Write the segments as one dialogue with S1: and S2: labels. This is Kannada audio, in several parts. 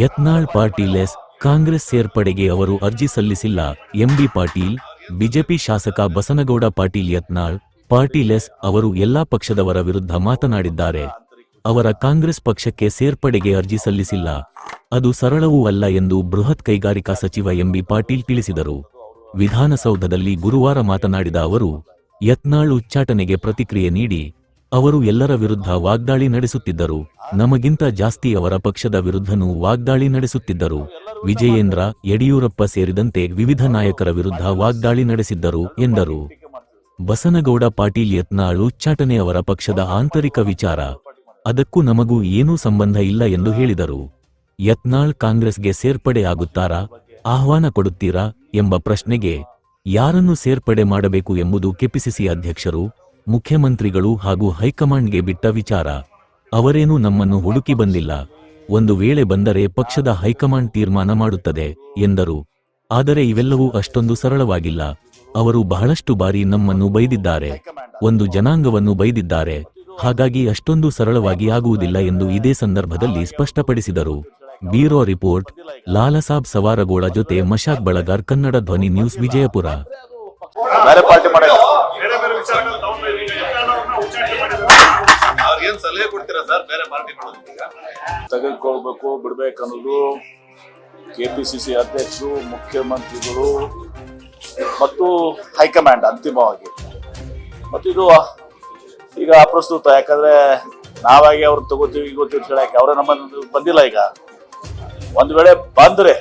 S1: ಯತ್ನಾಳ್ ಪಾಟೀಲ್ ಕಾಂಗ್ರೆಸ್ ಸೇರ್ಪಡೆಗೆ ಅವರು ಅರ್ಜಿ ಸಲ್ಲಿಸಿಲ್ಲ. ಎಂಬಿ ಪಾಟೀಲ್, ಬಿಜೆಪಿ ಶಾಸಕ ಬಸನಗೌಡ ಪಾಟೀಲ್ ಯತ್ನಾಳ್ ಪಾಟೀಲ್ ಎಸ್ ಅವರು ಎಲ್ಲಾ ಪಕ್ಷದವರ ವಿರುದ್ಧ ಮಾತನಾಡಿದ್ದಾರೆ. ಅವರ ಕಾಂಗ್ರೆಸ್ ಪಕ್ಷಕ್ಕೆ ಸೇರ್ಪಡೆಗೆ ಅರ್ಜಿ ಸಲ್ಲಿಸಿಲ್ಲ. ಅದು ಸರಳವೂ ಅಲ್ಲ ಎಂದು ಬೃಹತ್ ಕೈಗಾರಿಕಾ ಸಚಿವ ಎಂಬಿ ಪಾಟೀಲ್ ತಿಳಿಸಿದರು. ವಿಧಾನಸೌಧದಲ್ಲಿ ಗುರುವಾರ ಮಾತನಾಡಿದ ಅವರು, ಯತ್ನಾಳ್ ಉಚ್ಚಾಟನೆಗೆ ಪ್ರತಿಕ್ರಿಯೆ ನೀಡಿ ಅವರು ಎಲ್ಲರ ವಿರುದ್ಧ ವಾಗ್ದಾಳಿ ನಡೆಸುತ್ತಿದ್ದರು. ನಮಗಿಂತ ಜಾಸ್ತಿ ಅವರ ಪಕ್ಷದ ವಿರುದ್ಧನೂ ವಾಗ್ದಾಳಿ ನಡೆಸುತ್ತಿದ್ದರು. ವಿಜಯೇಂದ್ರ, ಯಡಿಯೂರಪ್ಪ ಸೇರಿದಂತೆ ವಿವಿಧ ನಾಯಕರ ವಿರುದ್ಧ ವಾಗ್ದಾಳಿ ನಡೆಸಿದ್ದರು, ಎಂದರು. ಬಸನಗೌಡ ಪಾಟೀಲ್ ಯತ್ನಾಳ್ ಉಚ್ಚಾಟನೆ ಅವರ ಪಕ್ಷದ ಆಂತರಿಕ ವಿಚಾರ. ಅದಕ್ಕೂ ನಮಗೂ ಏನೂ ಸಂಬಂಧ ಇಲ್ಲ ಎಂದು ಹೇಳಿದರು. ಯತ್ನಾಳ್ ಕಾಂಗ್ರೆಸ್ಗೆ ಸೇರ್ಪಡೆ ಆಗುತ್ತಾರಾ? ಆಹ್ವಾನ ಕೊಡುತ್ತೀರಾ? ಎಂಬ ಪ್ರಶ್ನೆಗೆ ಯಾರನ್ನು ಸೇರ್ಪಡೆ ಮಾಡಬೇಕು ಎಂಬುದು ಕೆಪಿಸಿಸಿ ಅಧ್ಯಕ್ಷರು ಮುಖ್ಯಮಂತ್ರಿಗಳು ಹಾಗೂ ಹೈಕಮಾಂಡ್ಗೆ ಬಿಟ್ಟ ವಿಚಾರ. ಅವರೇನೂ ನಮ್ಮನ್ನು ಹುಡುಕಿ ಬಂದಿಲ್ಲ. ಒಂದು ವೇಳೆ ಬಂದರೆ ಪಕ್ಷದ ಹೈಕಮಾಂಡ್ ತೀರ್ಮಾನ ಮಾಡುತ್ತದೆ, ಎಂದರು. ಆದರೆ ಇವೆಲ್ಲವೂ ಅಷ್ಟೊಂದು ಸರಳವಾಗಿಲ್ಲ. ಅವರು ಬಹಳಷ್ಟು ಬಾರಿ ನಮ್ಮನ್ನು ಬೈದಿದ್ದಾರೆ. ಒಂದು ಜನಾಂಗವನ್ನು ಬೈದಿದ್ದಾರೆ. ಹಾಗಾಗಿ ಅಷ್ಟೊಂದು ಸರಳವಾಗಿ ಆಗುವುದಿಲ್ಲ ಎಂದು ಇದೇ ಸಂದರ್ಭದಲ್ಲಿ ಸ್ಪಷ್ಟಪಡಿಸಿದರು. ಬ್ಯೂರೋ ರಿಪೋರ್ಟ್ ಲಾಲಸಾಬ್ ಸವಾರಗೋಳ ಜೊತೆ ಮಶಾಕ್ ಬಳಗಾರ್ ಕನ್ನಡ ಧ್ವನಿ ನ್ಯೂಸ್ ವಿಜಯಪುರ.
S2: ಬೇರೆ ಪಾರ್ಟಿ ಮಾಡಿ ಅವ್ರಿಗೇನ್ ಸಲಹೆ ಕೊಡ್ತೀರಾ ಸರ್? ಬೇರೆ ಪಾರ್ಟಿ ಮಾಡೋದಕ್ಕೆ ಈಗ? ತೆಗೆದುಕೊಳ್ಬೇಕು ಬಿಡ್ಬೇಕು ಅನ್ನೋದು ಕೆಪಿಸಿಸಿ ಅಧ್ಯಕ್ಷರು ಮುಖ್ಯಮಂತ್ರಿಗಳು ಮತ್ತು ಹೈಕಮಾಂಡ್ ಅಂತಿಮವಾಗಿ. ಮತ್ತು ಇದು ಈಗ ಅಪ್ರಸ್ತುತ ಯಾಕಂದ್ರೆ ನಾವಾಗಿ ಅವ್ರು ತಗೋತೀವಿ ಈಗ ಗೊತ್ತೀವಿ ಹೇಳಕ್ಕೆ ಅವರೇ ನಮ್ಮ ಬಂದಿಲ್ಲ ಈಗ. ಒಂದು ವೇಳೆ ಬಂದ್ರೆ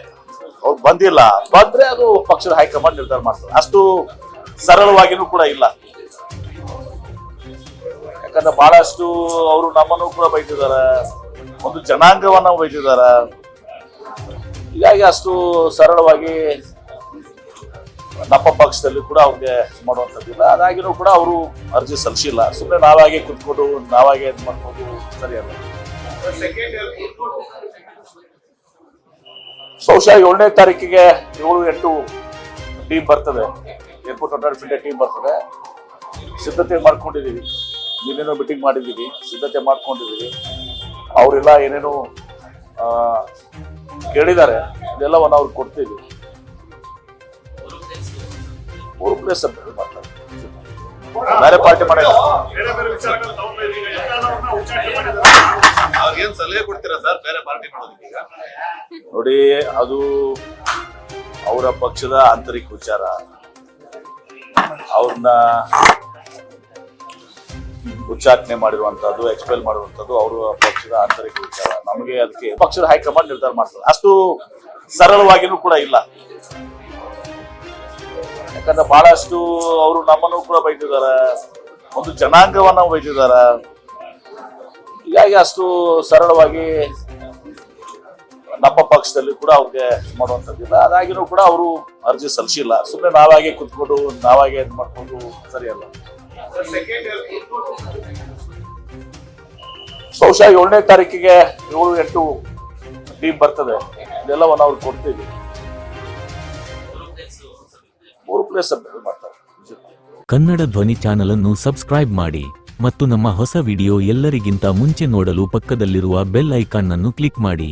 S2: ಅವ್ರು ಬಂದಿಲ್ಲ ಬಂದ್ರೆ ಅದು ಪಕ್ಷದ ಹೈಕಮಾಂಡ್ ನಿರ್ಧಾರ ಮಾಡ್ತಾರೆ. ಅಷ್ಟು ಸರಳವಾಗಿನೂ ಕೂಡ ಇಲ್ಲ. ಯಾಕಂದ್ರೆ ಬಹಳಷ್ಟು ಅವರು ನಮ್ಮನ್ನು ಕೂಡ ಬೈತಿದ್ದಾರೆ ಒಂದು ಜನಾಂಗವನ್ನ ಬೈತಿದ್ದಾರೆ ಹೀಗಾಗಿ ಅಷ್ಟು ಸರಳವಾಗಿ ನಮ್ಮ ಪಕ್ಷದಲ್ಲಿ ಕೂಡ ಅವ್ರಿಗೆ ಮಾಡುವಂಥದ್ದಿಲ್ಲ. ಅದಾಗಿನೂ ಕೂಡ ಅವರು ಅರ್ಜಿ ಸಲ್ಲಿಸಿಲ್ಲ. ಸುಮ್ಮನೆ ನಾವಾಗೆ ಕುತ್ಕೊಂಡು, ನಾವಾಗೆ ಇದು ಮಾಡ್ಕೊಂಡು ಸರಿಯಲ್ಲ. ಬಹುಶಃ ಏಳನೇ ತಾರೀಕಿಗೆ ಏಳು ಎಂಟು ಟೀಮ್ ಬರ್ತದೆ. ಏರ್ಪೋರ್ಟ್ ಫಿಲ್ಡೆ ಟೀಮ್ ಬರ್ತದೆ ಸಿದ್ಧತೆ ಮಾಡ್ಕೊಂಡಿದ್ದೀವಿ. ನಿನ್ನೇನೋ ಮೀಟಿಂಗ್ ಮಾಡಿದ್ದೀವಿ ಸಿದ್ಧತೆ ಮಾಡ್ಕೊಂಡಿದ್ದೀವಿ ಅವರೆಲ್ಲ ಏನೇನು ಕೇಳಿದ್ದಾರೆ. ಇದೆಲ್ಲವನ್ನು ಅವ್ರಿಗೆ ಕೊಡ್ತೀವಿ. ಮೂರು ಪ್ಲೇಸ್ ಮಾಡ್ತಾರೆ ಬೇರೆ ಪಾರ್ಟಿ ಮಾಡಿ ಸಲಹೆ ಕೊಡ್ತೀರಾ ಸರ್? ಬೇರೆ ಪಾರ್ಟಿ ಮಾಡೋದಕ್ಕೆ ಈಗ? ನೋಡಿ ಅದು ಅವರ ಪಕ್ಷದ ಆಂತರಿಕ ವಿಚಾರ. ಅವ್ರನ್ನ ಉಚ್ಚಾಟನೆ ಮಾಡಿರುವಂತದ್ದು ಎಕ್ಸ್ಪೆಲ್ ಮಾಡಿರುವಂತದ್ದು ಅವರ ಪಕ್ಷದ ಆಂತರಿಕ ವಿಚಾರ. ನಮಗೆ ಅದಕ್ಕೆ ಪಕ್ಷದ ಹೈಕಮಾಂಡ್ ನಿರ್ಧಾರ ಮಾಡ್ತಾರೆ ಅಷ್ಟು ಸರಳವಾಗಿನೂ ಕೂಡ ಇಲ್ಲ. ಯಾಕಂದ್ರೆ ಬಹಳಷ್ಟು ಅವರು ನಮ್ಮನ್ನು ಕೂಡ ಬೈದಿದ್ದಾರೆ. ಒಂದು ಜನಾಂಗವನ್ನ ಬೈದಿದ್ದಾರೆ. ಹೀಗಾಗಿ ಅಷ್ಟು ಸರಳವಾಗಿ ನಮ್ಮ ಪಕ್ಷದಲ್ಲಿ ಕೂಡ ಅವ್ರಿಗೆ ಮಾಡುವಂಥದ್ದಿಲ್ಲ. ಅದಾಗಿನೂ ಕೂಡ ಅವರು ಅರ್ಜಿ ಸಲ್ಲಿಸಿಲ್ಲ. ಸುಮ್ಮನೆ ನಾವಾಗೆ ಕುತ್ಕೊಂಡು, ನಾವಾಗೆ ಇದು ಮಾಡ್ಕೊಂಡು ಸರಿಯಲ್ಲ. ಬಹುಶಃ ಏಳನೇ ತಾರೀಕಿಗೆ ಏಳು ಎಂಟು ಟೀಮ್ ಬರ್ತದೆ. ಇದೆಲ್ಲವನ್ನು ಅವ್ರಿಗೆ ಕೊಡ್ತೀವಿ. ಮೂರು ಪ್ಲೇಸ್
S1: ಕನ್ನಡ ಧ್ವನಿ ಚಾನೆಲ್ ಅನ್ನು ಸಬ್ಸ್ಕ್ರೈಬ್ ಮಾಡಿ ಮತ್ತು ನಮ್ಮ ಹೊಸ ವಿಡಿಯೋ ಎಲ್ಲರಿಗಿಂತ ಮುಂಚೆ ನೋಡಲು ಪಕ್ಕದಲ್ಲಿರುವ ಬೆಲ್ ಐಕಾನ್ ಅನ್ನು ಕ್ಲಿಕ್ ಮಾಡಿ.